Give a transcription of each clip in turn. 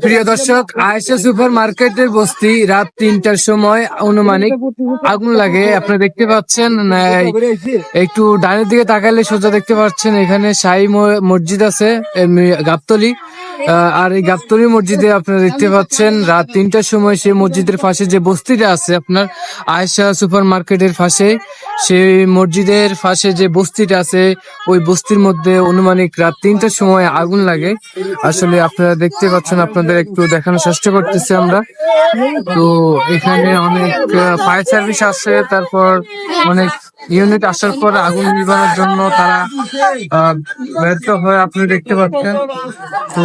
প্রিয় দর্শক আয়েশা সুপার মার্কেটের বস্তি রাত তিনটার সময় অনুমানিক আগুন লাগে। আপনারা দেখতে পাচ্ছেন একটু ডানের দিকে তাকালে সোজা দেখতে পাচ্ছেন, এখানে ম- মসজিদ আছে গাবতলি। আর এই গাবতলি মসজিদে আপনারা দেখতে পাচ্ছেন, রাত তিনটার সময় সেই মসজিদের পাশে যে বস্তিটা আছে আপনার, আয়েশা সুপার মার্কেটের পাশে, সেই মসজিদের পাশে যে বস্তিটা আছে, ওই বস্তির মধ্যে অনুমানিক রাত তিনটার সময় আগুন লাগে। আসলে আপনারা দেখতে পাচ্ছেন আপনাদের একটু দেখানোর চেষ্টা করতেছি আমরা। তো এখানে অনেক ফায়ার সার্ভিস আসে তারপর অনেক ইউনিট আসার পর আগুন নিবানোর জন্য তারা ব্যর্থ হয়, আপনি দেখতে পাচ্ছেন। তো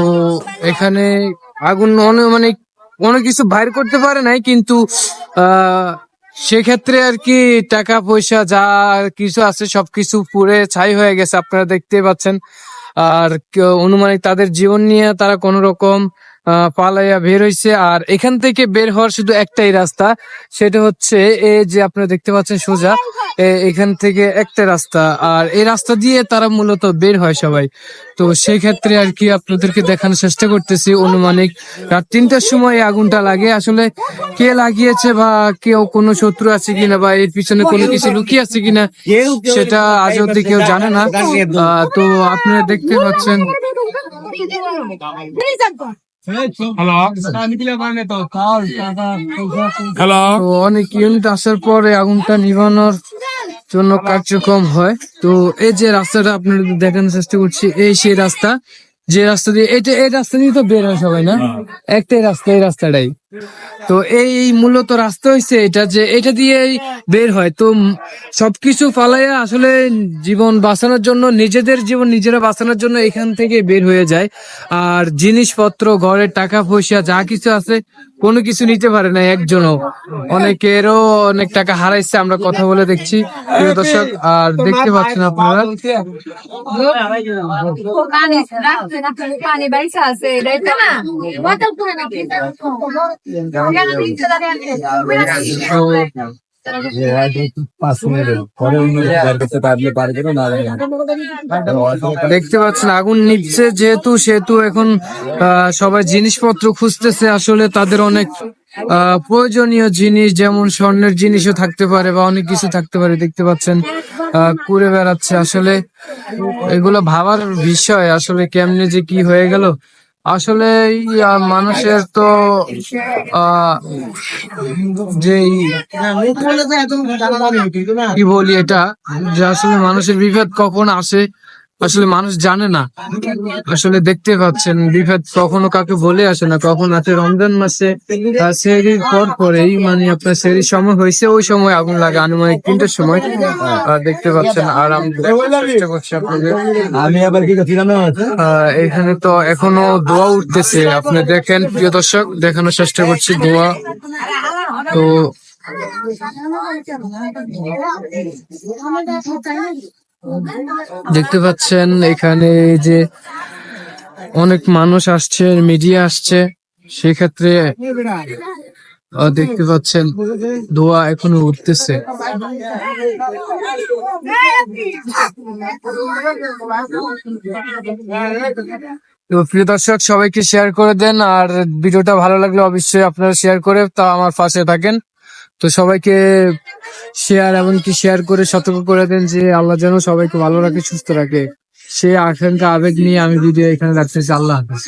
এখানে আগুন অনেক মানে কোনো কিছু বাইর করতে পারে নাই, কিন্তু সেক্ষেত্রে আর কি টাকা, পয়সা, যা কিছু আছে, সবকিছু পুড়ে ছাই হয়ে গেছে, আপনারা দেখতে পাচ্ছেন। আর অনুমানিক তাদের জীবন নিয়ে তারা কোন রকম পালাইয়া বের হয়েছে আর এখান থেকে বের হওয়ার শুধু একটাই রাস্তা, সেটা হচ্ছে এই যে আপনারা দেখতে পাচ্ছেন সোজা এখান থেকে একটা রাস্তা। আর এই রাস্তা দিয়ে তারা মূলত বের হয় সবাই। তো সেই ক্ষেত্রে আর কি আপনাদেরকে দেখানোর চেষ্টা করতেছি অনুমানিক। রাত তিনটার সময় আগুনটা লাগে। আসলে কে লাগিয়েছে বা কেউ কোনো শত্রু আছে কিনা বা এর পিছনে কোনো কিছু লুকিয়ে আছে কিনা, সেটা আজ অব্দি কেউ জানে না। তো আপনারা দেখতে পাচ্ছেন। হ্যালো অনেক ইউনিট আসার পরে আগুনটা নিভানোর জন্য কার্যক্রম হয়। তো এই যে রাস্তাটা আপনার দেখানোর চেষ্টা করছি এই সেই রাস্তা। যে রাস্তা দিয়ে এটা এই রাস্তা দিয়ে তো বের হয় সবাই না? একটাই রাস্তা এই রাস্তাটাই। তো এই মূলত রাস্তা হয়েছে এটা যে এটা দিয়েই বের হয়। তো সবকিছু ফালাইয়া আসলে জীবন বাঁচানোর জন্য, নিজেদের জীবন নিজেরা বাঁচানোর জন্য এখান থেকে বের হয়ে যায়। আর জিনিসপত্র, ঘরের টাকা পয়সা যা কিছু আছে, কোনো কিছু নিতে পারে না একজনও। অনেকেরও অনেক টাকা হারাইছে, আমরা কথা বলে দেখছি। প্রিয় দর্শক, আর দেখতে পাচ্ছেন আপনারা। আছে করে দেখতে পাচ্ছেন, আগুন নিচ্ছে যেহেতু, সেহেতু এখন সবাই জিনিসপত্র খুঁজতেছে। আসলে তাদের অনেক প্রয়োজনীয় জিনিস, যেমন স্বর্ণের জিনিসও থাকতে পারে বা অনেক কিছু থাকতে পারে। দেখতে পাচ্ছেন ঘুরে বেড়াচ্ছে। আসলে এগুলো ভাবার বিষয়, আসলে কেমনে যে কি হয়ে গেল আসলে মানুষের তো যেই কি বলি এটা যে আসলে মানুষের বিভেদ কখন আসে আসলে মানুষ জানে না। আসলে দেখতে পাচ্ছেন বিভেদ কখনো কাকে বলে আসে না। কখন আছে রমজান মাসে সেহরির পর পরেই মানে আপনার সেহরির সময় হয়েছে ওই সময় আগুন লাগে। আনুমানিক তিনটার সময় দেখতে পাচ্ছেন। আর আমি আবার কি এখানে তো এখনও দোয়া উঠতেছে আপনি দেখেন প্রিয় দর্শক দেখানোর চেষ্টা করছি দোয়া। তো দেখতে পাচ্ছেন এখানে যে অনেক মানুষ আসছে, মিডিয়া আসছে। সেক্ষেত্রে দেখতে পাচ্ছেন, দোয়া এখনও উঠতেছে। তো প্রিয় দর্শক, সবাইকে শেয়ার করে দেন। আর ভিডিওটা ভালো লাগলে অবশ্যই আপনারা শেয়ার করে তা আমার পাশে থাকেন। তো সবাইকে শেয়ার এমনকি শেয়ার করে সতর্ক করে দেন যে আল্লাহ যেন সবাইকে ভালো রাখে, সুস্থ রাখে। সে আকাঙ্ক্ষা, আবেগ নিয়ে আমি ভিডিও এখানে রাখতেছি। আল্লাহ হাফেজ।